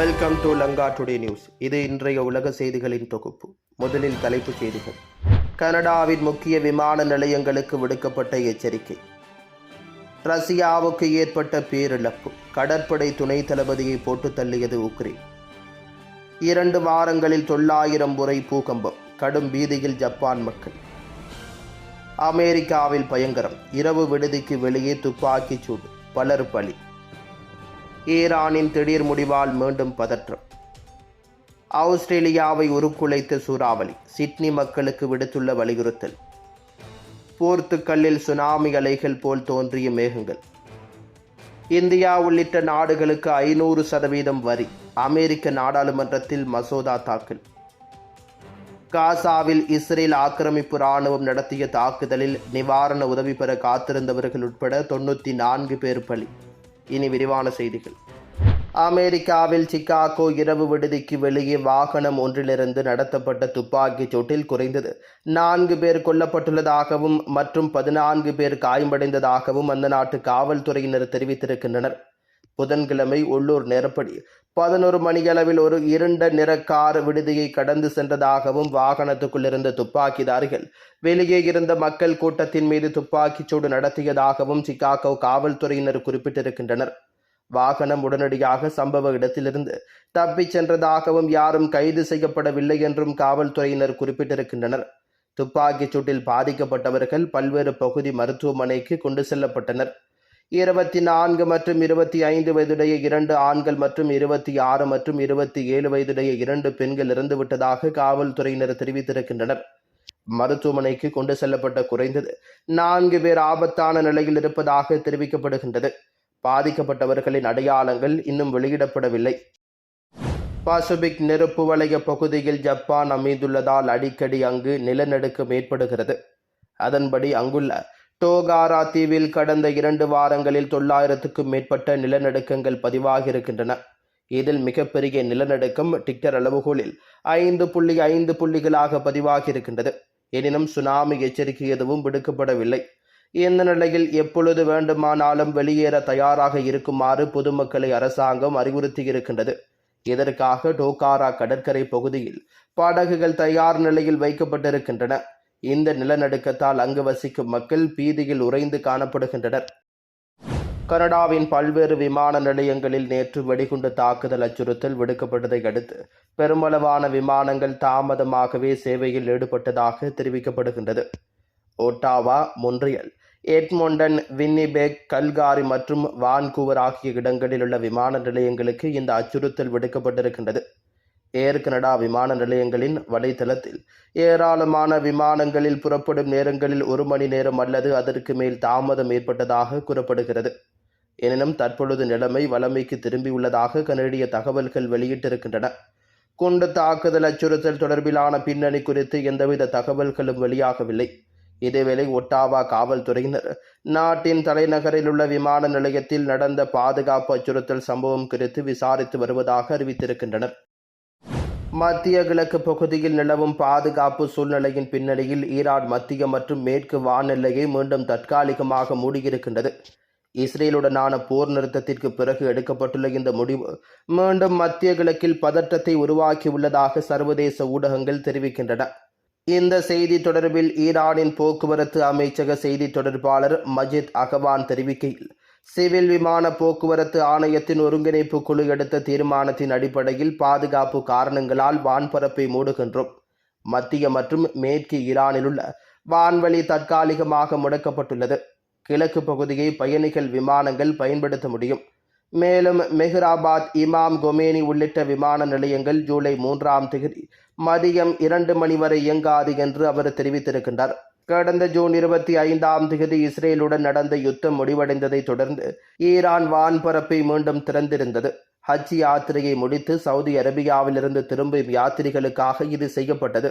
Welcome to Lanka today news இது இன்றைய உலக செய்திகளின் தொகுப்பு. முதலில் தலைப்புச் செய்திகள். கனடாவின் முக்கிய விமான நிலையங்களுக்கு விடுக்கப்பட்ட எச்சரிக்கை. ரஷ்யாவுக்கு ஏற்பட்ட பேரிழப்பு. கடற்படை துணை தளபதியை போட்டு தள்ளியது உக்ரைன். இரண்டு வாரங்களில் தொள்ளாயிரம் முறை பூகம்பம். கடும் பீதியில் ஜப்பான் மக்கள். அமெரிக்காவில் பயங்கரம். இரவு விடுதிக்கு வெளியே துப்பாக்கிச் சூடு. பலர் பலி. ஈரானின் திடீர் முடிவால் மீண்டும் பதற்றம். ஆஸ்திரேலியாவை உருக்குலைத்த சூறாவளி சிட்னி மக்களுக்கு விடுத்துள்ள வலியுறுத்தல். போர்த்துக்கல்லில் சுனாமி அலைகள் போல் தோன்றிய மேகங்கள். இந்தியா உள்ளிட்ட நாடுகளுக்கு ஐநூறு சதவீதம் வரி அமெரிக்க நாடாளுமன்றத்தில் மசோதா தாக்கல். காசாவில் இஸ்ரேல் ஆக்கிரமிப்பு ராணுவம் நடத்திய தாக்குதலில் நிவாரண உதவி பெற காத்திருந்தவர்கள் உட்பட தொண்ணூற்றி நான்கு பேர் பலி. இனி விரிவான செய்திகள். அமெரிக்காவில் சிகாகோ இரவு விடுதிக்கு வெளியே வாகனம் ஒன்றிலிருந்து நடத்தப்பட்ட துப்பாக்கிச் சூட்டில் குறைந்தது நான்கு பேர் கொல்லப்பட்டுள்ளதாகவும் மற்றும் பதினான்கு பேர் காயமடைந்ததாகவும் அந்த நாட்டு காவல்துறையினர் தெரிவித்திருக்கின்றனர். புதன்கிழமை உள்ளூர் நேரப்படி. பதினோரு மணியளவில் ஒரு இருண்ட நிற கார் விடுதியை கடந்து சென்றதாகவும் வாகனத்துக்குள் இருந்த துப்பாக்கிதாரிகள் வெளியே இருந்த மக்கள் கூட்டத்தின் மீது துப்பாக்கிச் சூடு நடத்தியதாகவும் சிகாகோ காவல்துறையினர் குறிப்பிட்டிருக்கின்றனர். வாகனம் உடனடியாக சம்பவ இடத்திலிருந்து தப்பிச் சென்றதாகவும் யாரும் கைது செய்யப்படவில்லை என்றும் காவல்துறையினர் குறிப்பிட்டிருக்கின்றனர். துப்பாக்கிச் சூட்டில் பாதிக்கப்பட்டவர்கள் பல்வேறு பகுதி மருத்துவமனைக்கு கொண்டு செல்லப்பட்டனர். இருபத்தி நான்கு மற்றும் இருபத்தி ஐந்து வயதுடைய இரண்டு ஆண்கள் மற்றும் இருபத்தி ஆறு மற்றும் இருபத்தி ஏழு வயதுடைய இரண்டு பெண்கள் இறந்துவிட்டதாக காவல்துறையினர் தெரிவித்திருக்கின்றனர். மருத்துவமனைக்கு கொண்டு செல்லப்பட்ட குறைந்தது நான்கு பேர் ஆபத்தான நிலையில் இருப்பதாக தெரிவிக்கப்படுகின்றது. பாதிக்கப்பட்டவர்களின் அடையாளங்கள் இன்னும் வெளியிடப்படவில்லை. பசிபிக் நெருப்பு வளைய பகுதியில் ஜப்பான் அமைந்துள்ளதால் அடிக்கடி அங்கு நிலநடுக்கம் ஏற்படுகிறது. அதன்படி அங்குள்ள டோகாரா தீவில் கடந்த இரண்டு வாரங்களில் தொள்ளாயிரத்துக்கும் மேற்பட்ட நிலநடுக்கங்கள் பதிவாகியிருக்கின்றன. இதில் மிகப்பெரிய நிலநடுக்கம் டிக்டர் அளவுகோலில் ஐந்து புள்ளி ஐந்து புள்ளிகளாக பதிவாகியிருக்கின்றது. எனினும் சுனாமி எச்சரிக்கை எதுவும் விடுக்கப்படவில்லை. இந்த நிலையில் எப்பொழுது வேண்டுமானாலும் வெளியேற தயாராக இருக்குமாறு பொதுமக்களை அரசாங்கம் அறிவுறுத்தியிருக்கின்றது. இதற்காக டோகாரா கடற்கரை பகுதியில் படகுகள் தயார் நிலையில் வைக்கப்பட்டிருக்கின்றன. இந்த நிலநடுக்கத்தால் அங்கு வசிக்கும் மக்கள் பீதியில் உறைந்து காணப்படுகின்றனர். கனடாவின் பல்வேறு விமான நிலையங்களில் நேற்று வெடிகுண்டு தாக்குதல் அச்சுறுத்தல் விடுக்கப்பட்டதை அடுத்து பெருமளவான விமானங்கள் தாமதமாகவே சேவையில் ஈடுபட்டதாக தெரிவிக்கப்படுகின்றது. ஒட்டாவா மொன்றியல் எட்மொண்டன் வின்னிபேக் கல்காரி மற்றும் வான்கூவர் ஆகிய இடங்களில் உள்ள விமான நிலையங்களுக்கு இந்த அச்சுறுத்தல் விடுக்கப்பட்டிருக்கின்றது. ஏர் கனடா விமான நிலையங்களின் வலைத்தளத்தில். ஏராளமான விமானங்களில் புறப்படும் நேரங்களில் ஒரு மணி நேரம் அல்லது அதற்கு மேல் தாமதம் ஏற்பட்டதாக கூறப்படுகிறது. எனினும் தற்பொழுது நிலைமை வளமைக்கு திரும்பியுள்ளதாக கனடிய தகவல்கள் வெளியிட்டிருக்கின்றன. குண்டு தாக்குதல் அச்சுறுத்தல் தொடர்பிலான பின்னணி குறித்து எந்தவித தகவல்களும் வெளியாகவில்லை. இதேவேளை ஒட்டாவா காவல்துறையினர் நாட்டின் தலைநகரில் உள்ள விமான நிலையத்தில் நடந்த பாதுகாப்பு அச்சுறுத்தல் சம்பவம் குறித்து விசாரித்து வருவதாக அறிவித்திருக்கின்றனர். மத்திய கிழக்கு பகுதியில் நிலவும் பாதுகாப்பு சூழ்நிலையின் பின்னணியில் ஈரான் மத்திய மற்றும் மேற்கு வானெல்லையை மீண்டும் தற்காலிகமாக மூடியிருக்கின்றது. இஸ்ரேலுடனான போர் நிறுத்தத்திற்கு பிறகு எடுக்கப்பட்டுள்ள இந்த முடிவு மீண்டும் மத்திய கிழக்கில் பதற்றத்தை உருவாக்கியுள்ளதாக சர்வதேச ஊடகங்கள் தெரிவிக்கின்றன. இந்த செய்தி தொடர்பில் ஈரானின் போக்குவரத்து அமைச்சக செய்தி தொடர்பாளர் மஜித் அகவான் தெரிவிக்கையில் சிவில் விமான போக்குவரத்து ஆணையத்தின் ஒருங்கிணைப்பு குழு எடுத்த தீர்மானத்தின் அடிப்படையில் பாதுகாப்பு காரணங்களால் வான்பரப்பை மூடுகின்றோம். மத்திய மற்றும் மேற்கு ஈரானில் உள்ள வான்வழி தற்காலிகமாக முடக்கப்பட்டுள்ளது. கிழக்கு பகுதியை பயணிகள் விமானங்கள் பயன்படுத்த முடியும். மேலும் மெஹ்ராபாத் இமாம் கொமேனி உள்ளிட்ட விமான நிலையங்கள் ஜூலை மூன்றாம் தேதி மதியம் இரண்டு மணி வரை இயங்காது என்று அவர் தெரிவித்திருக்கின்றார். கடந்த ஜூன் இருபத்தி ஐந்தாம் தேதி இஸ்ரேலுடன் நடந்த யுத்தம் முடிவடைந்ததை தொடர்ந்து ஈரான் வான்பரப்பை மீண்டும் திறந்திருந்தது. ஹஜ் யாத்திரையை முடித்து சவுதி அரேபியாவிலிருந்து திரும்பும் யாத்திரிகளுக்காக இது செய்யப்பட்டது.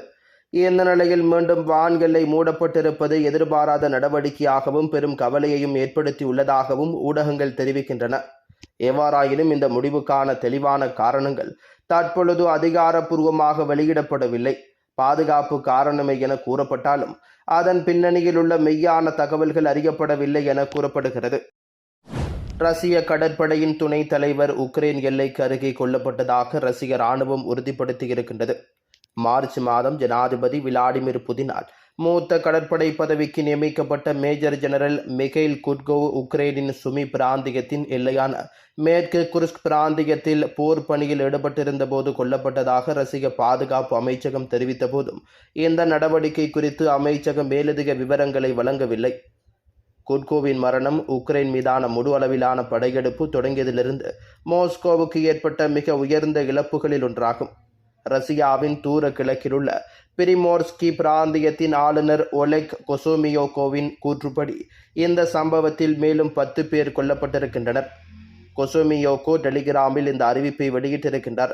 இந்த நிலையில் மீண்டும் வான்களை மூடப்பட்டிருப்பது எதிர்பாராத நடவடிக்கையாகவும் பெரும் கவலையையும் ஏற்படுத்தியுள்ளதாகவும் ஊடகங்கள் தெரிவிக்கின்றன. எவ்வாறாயினும் இந்த முடிவுக்கான தெளிவான காரணங்கள் தற்பொழுது அதிகாரப்பூர்வமாக வெளியிடப்படவில்லை. பாதுகாப்பு காரணமே என கூறப்பட்டாலும் அதன் பின்னணியில் உள்ள மெய்யான தகவல்கள் அறியப்படவில்லை என கூறப்படுகிறது. ரஷ்ய கடற்படையின் துணைத் தலைவர் உக்ரைன் எல்லைக்கு அருகே கொல்லப்பட்டதாக ரஷ்ய ராணுவம் உறுதிப்படுத்தியிருக்கின்றது. மார்ச் மாதம் ஜனாதிபதி விளாடிமிர் புதினால் மூத்த கடற்படை பதவிக்கு நியமிக்கப்பட்ட மேஜர் ஜெனரல் மிகைல் குட்கோவ் உக்ரைனின் சுமி பிராந்தியத்தின் எல்லையான மேற்கு குருஸ்க் பிராந்தியத்தில் போர் பணியில் ஈடுபட்டிருந்த போது கொல்லப்பட்டதாக ரஷ்ய பாதுகாப்பு அமைச்சகம் தெரிவித்த போதும் இந்த நடவடிக்கை குறித்து அமைச்சகம் மேலதிக விவரங்களை வழங்கவில்லை. குட்கோவின் மரணம் உக்ரைன் மீதான முழு அளவிலான படையெடுப்பு தொடங்கியதிலிருந்து மாஸ்கோவுக்கு ஏற்பட்ட மிக உயர்ந்த இழப்புகளில் ஒன்றாகும். ரஷ்யாவின் தூர கிழக்கிலுள்ள பிரிமோர்ஸ்கி பிராந்தியத்தின் ஆளுநர் ஒலெக் கொசோமியோகோவின் கூற்றுப்படி இந்த சம்பவத்தில் மேலும் பத்து பேர் கொல்லப்பட்டிருக்கின்றனர். கொசோமியோகோ டெலிகிராமில் இந்த அறிவிப்பை வெளியிட்டிருக்கின்றார்.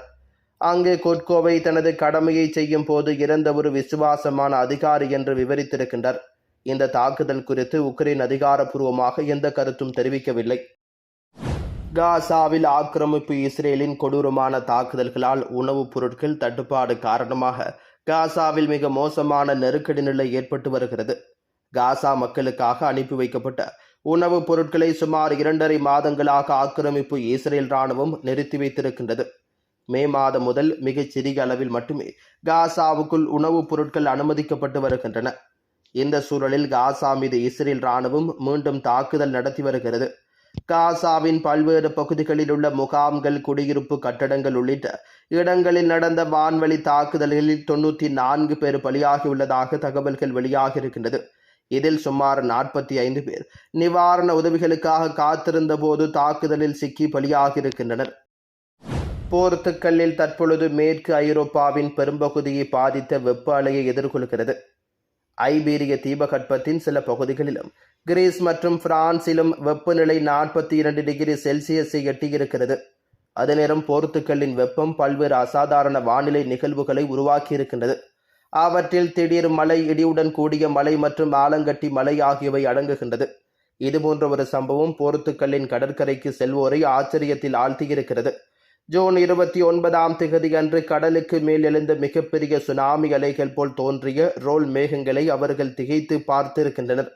அங்கு கொட்கோவை தனது கடமையை செய்யும் போது இறந்த ஒரு விசுவாசமான அதிகாரி என்று விவரித்திருக்கின்றார். இந்த தாக்குதல் குறித்து உக்ரைன் அதிகாரப்பூர்வமாக எந்த கருத்தும் தெரிவிக்கவில்லை. காசாவில் ஆக்கிரமிப்பு இஸ்ரேலின் கொடூரமான தாக்குதல்களால் உணவுப் பொருட்கள் தட்டுப்பாடு காரணமாக காசாவில் மிக மோசமான நெருக்கடி நிலை ஏற்பட்டு வருகிறது. காசா மக்களுக்காக அனுப்பி வைக்கப்பட்ட உணவுப் பொருட்களை சுமார் இரண்டரை மாதங்களாக ஆக்கிரமிப்பு இஸ்ரேல் ராணுவம் நிறுத்தி வைத்திருக்கின்றது. மே மாதம் முதல் மிகச் சிறிய அளவில் மட்டுமே காசாவுக்குள் உணவுப் பொருட்கள் அனுமதிக்கப்பட்டு வருகின்றன. இந்த சூழலில் காசா மீது இஸ்ரேல் ராணுவம் மீண்டும் தாக்குதல் நடத்தி வருகிறது. காசாவின் பல்வேறு பகுதிகளில் உள்ள முகாம்கள் குடியிருப்பு கட்டடங்கள் உள்ளிட்ட இடங்களில் நடந்த வான்வழி தாக்குதல்களில் தொண்ணூற்றி நான்கு பேர் பலியாகியுள்ளதாக தகவல்கள் வெளியாகியிருக்கின்றது இதில் சுமார் நாற்பத்தி ஐந்து பேர் நிவாரண உதவிகளுக்காக காத்திருந்த போது தாக்குதலில் சிக்கி பலியாகியிருக்கின்றனர் போர்த்துக்கல்லில் தற்பொழுது மேற்கு ஐரோப்பாவின் பெரும்பகுதியை பாதித்த வெப்ப அலையை எதிர்கொள்கிறது. ஐபீரிய தீபகற்பத்தின் சில பகுதிகளிலும் கிரீஸ் மற்றும் பிரான்சிலும் வெப்பநிலை நாற்பத்தி இரண்டு டிகிரி செல்சியஸை எட்டியிருக்கிறது. அதே நேரம் போர்த்துக்கல்லின் வெப்பம் பல்வேறு அசாதாரண வானிலை நிகழ்வுகளை உருவாக்கியிருக்கின்றது. அவற்றில் திடீர் மழை இடியுடன் கூடிய மழை மற்றும் ஆலங்கட்டி மழை ஆகியவை அடங்குகின்றது. இதுபோன்ற ஒரு சம்பவம் போர்த்துக்கல்லின் கடற்கரைக்கு செல்வோரை ஆச்சரியத்தில் ஆழ்த்தியிருக்கிறது. ஜூன் இருபத்தி ஒன்பதாம் திகதி அன்று கடலுக்கு மேல் எழுந்த மிகப்பெரிய சுனாமி அலைகள் போல் தோன்றிய ரோல் மேகங்களை அவர்கள் திகைத்து பார்த்திருக்கின்றனர்.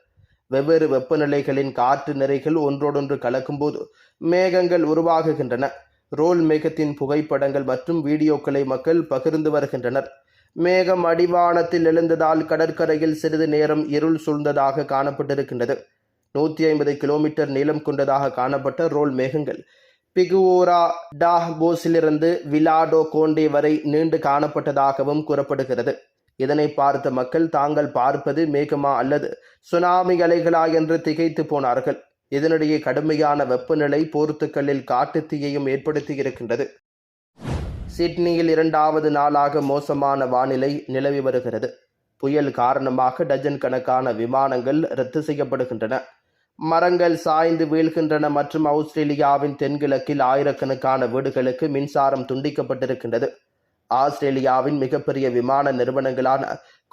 வெவ்வேறு வெப்பநிலைகளின் காற்று நிறைகள் ஒன்றோடொன்று கலக்கும்போது மேகங்கள் உருவாகுகின்றன. ரோல் மேகத்தின் புகைப்படங்கள் மற்றும் வீடியோக்களை மக்கள் பகிர்ந்து வருகின்றனர். மேகம் அடிவானத்தில் எழுந்ததால் கடற்கரையில் சிறிது நேரம் இருள் சூழ்ந்ததாக காணப்பட்டிருக்கின்றது. நூற்றி ஐம்பது கிலோமீட்டர் நீளம் கொண்டதாக காணப்பட்ட ரோல் மேகங்கள் பிகுவோரா டாஹ்போஸிலிருந்து விலாடோ கோண்டே வரை நீண்டு காணப்பட்டதாகவும் கூறப்படுகிறது. இதனை பார்த்த மக்கள் தாங்கள் பார்ப்பது மேகமா அல்லது சுனாமி அலைகளா என்று திகைத்து போனார்கள். இதனிடையே கடுமையான வெப்பநிலை போர்த்துக்கல்லில் காட்டுத்தீயையும் ஏற்படுத்தி இருக்கின்றது. சிட்னியில் இரண்டாவது நாளாக மோசமான வானிலை நிலவி வருகிறது. புயல் காரணமாக டஜன் கணக்கான விமானங்கள் ரத்து செய்யப்படுகின்றன. மரங்கள் சாய்ந்து வீழ்கின்றன மற்றும் ஆஸ்திரேலியாவின் தென்கிழக்கில் ஆயிரக்கணக்கான வீடுகளுக்கு மின்சாரம் துண்டிக்கப்பட்டிருக்கின்றது. ஆஸ்திரேலியாவின் மிகப்பெரிய விமான நிறுவனங்களான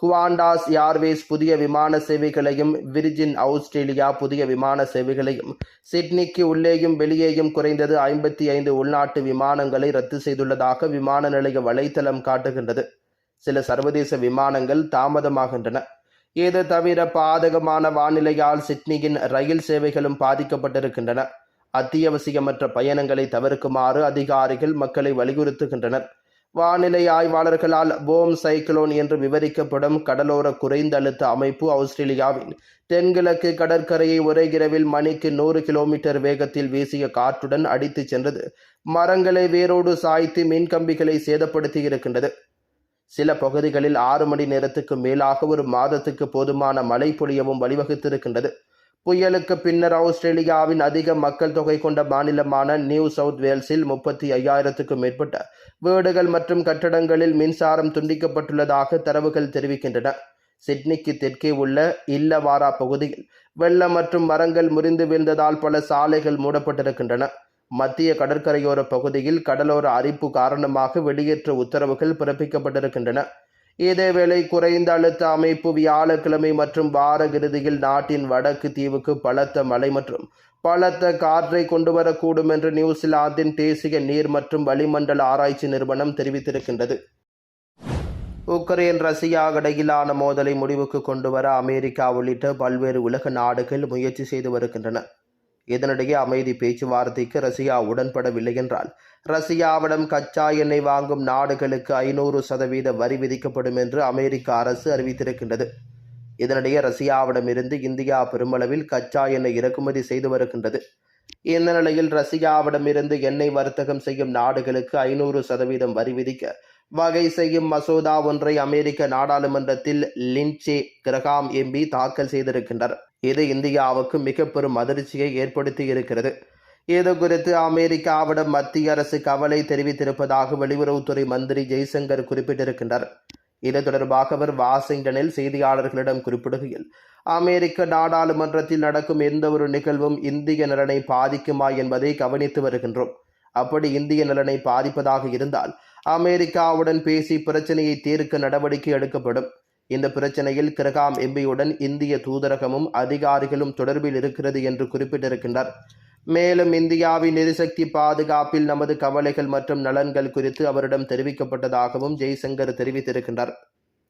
குவாண்டாஸ் ஏர்வேஸ் புதிய விமான சேவைகளையும் விரிஜின் ஆஸ்திரேலியா புதிய விமான சேவைகளையும் சிட்னிக்கு உள்ளேயும் வெளியேயும் குறைந்தது ஐம்பத்தி ஐந்து உள்நாட்டு விமானங்களை ரத்து செய்துள்ளதாக விமான நிலைய வலைத்தளம் காட்டுகின்றது. சில சர்வதேச விமானங்கள் தாமதமாகின்றன. இது தவிர பாதகமான வானிலையால் சிட்னியின் ரயில் சேவைகளும் பாதிக்கப்பட்டிருக்கின்றன. அத்தியாவசியமற்ற பயணங்களை தவிர்க்குமாறு அதிகாரிகள் மக்களை வலியுறுத்துகின்றனர். வானிலை ஆய்வாளர்களால் போம் சைக்ளோன் என்று விவரிக்கப்படும் கடலோர குறைந்த அழுத்த அமைப்பு ஆஸ்திரேலியாவின் தென்கிழக்கு கடற்கரையை ஒரே இரவில் மணிக்கு நூறு கிலோமீட்டர் வேகத்தில் வீசிய காற்றுடன் அடித்துச் சென்றது. மரங்களை வேரோடு சாய்த்து மின்கம்பிகளை சேதப்படுத்தி இருக்கின்றது சில பகுதிகளில் ஆறு மணி நேரத்துக்கு மேலாக ஒரு மாதத்துக்கு போதுமான மழை பொழியவும் வழிவகுத்திருக்கின்றது. புயலுக்கு பின்னர் ஆஸ்திரேலியாவின் அதிக மக்கள் தொகை கொண்ட மாநிலமான நியூ சவுத் வேல்ஸில் முப்பத்தி ஐயாயிரத்துக்கும் மேற்பட்ட வீடுகள் மற்றும் கட்டடங்களில் மின்சாரம் துண்டிக்கப்பட்டுள்ளதாக தரவுகள் தெரிவிக்கின்றன. சிட்னிக்கு தெற்கே உள்ள இல்லவாரா பகுதியில் வெள்ளம் மற்றும் மரங்கள் முறிந்து வீழ்ந்ததால் பல சாலைகள் மூடப்பட்டிருக்கின்றன. மத்திய கடற்கரையோர பகுதியில் கடலோர அரிப்பு காரணமாக வெளியேற்ற உத்தரவுகள் பிறப்பிக்கப்பட்டிருக்கின்றன. இதேவேளை குறைந்த அழுத்த அமைப்பு வியாழக்கிழமை மற்றும் வார இறுதியில் நாட்டின் வடக்கு தீவுக்கு பலத்த மழை மற்றும் பலத்த காற்றை கொண்டு வரக்கூடும் என்று நியூசிலாந்தின் தேசிய நீர் மற்றும் வளிமண்டல ஆராய்ச்சி நிறுவனம் தெரிவித்திருக்கின்றது. உக்ரைன் ரஷ்யா இடையிலான மோதலை முடிவுக்கு கொண்டு வர அமெரிக்கா உள்ளிட்ட பல்வேறு உலக நாடுகள் முயற்சி செய்து வருகின்றன. இதனிடையே அமைதி பேச்சுவார்த்தைக்கு ரஷ்யா உடன்படவில்லை என்றால் ரஷ்யாவிடம் கச்சா எண்ணெய் வாங்கும் நாடுகளுக்கு ஐநூறு சதவீத வரி விதிக்கப்படும் என்று அமெரிக்க அரசு அறிவித்திருக்கின்றது. இதனிடையே ரஷ்யாவிடமிருந்து இந்தியா பெருமளவில் கச்சா எண்ணெய் இறக்குமதி செய்து வருகின்றது. இந்த நிலையில் ரஷ்யாவிடமிருந்து எண்ணெய் வர்த்தகம் செய்யும் நாடுகளுக்கு ஐநூறு சதவீதம் வரி விதிக்க வகை செய்யும் மசோதா ஒன்றை அமெரிக்க நாடாளுமன்றத்தில் லின்சே கிரகாம் எம்பி தாக்கல் செய்திருக்கின்றனர் இது இந்தியாவுக்கு மிக பெரும் அதிர்ச்சியை ஏற்படுத்தி இருக்கிறது. இது குறித்து அமெரிக்காவிடம் மத்திய அரசு கவலை தெரிவித்திருப்பதாக வெளியுறவுத்துறை மந்திரி ஜெய்சங்கர் குறிப்பிட்டிருக்கின்றார். இது தொடர்பாக அவர் வாஷிங்டனில் செய்தியாளர்களிடம் குறிப்பிடுகையில் அமெரிக்க நாடாளுமன்றத்தில் நடக்கும் எந்த ஒரு நிகழ்வும் இந்திய நலனை பாதிக்குமா என்பதை கவனித்து வருகின்றோம். அப்படி இந்திய நலனை பாதிப்பதாக இருந்தால் அமெரிக்காவுடன் பேசி பிரச்சனையை தீர்க்க நடவடிக்கை எடுக்கப்படும். இந்த பிரச்சனையில் கிரகாம் எம்பியுடன் இந்திய தூதரகமும் அதிகாரிகளும் தொடர்பில் இருக்கிறது என்று குறிப்பிட்டிருக்கின்றார். மேலும் இந்தியாவின் எரிசக்தி பாதுகாப்பில் நமது கவலைகள் மற்றும் நலன்கள் குறித்து அவரிடம் தெரிவிக்கப்பட்டதாகவும் ஜெய்சங்கர் தெரிவித்திருக்கின்றார்.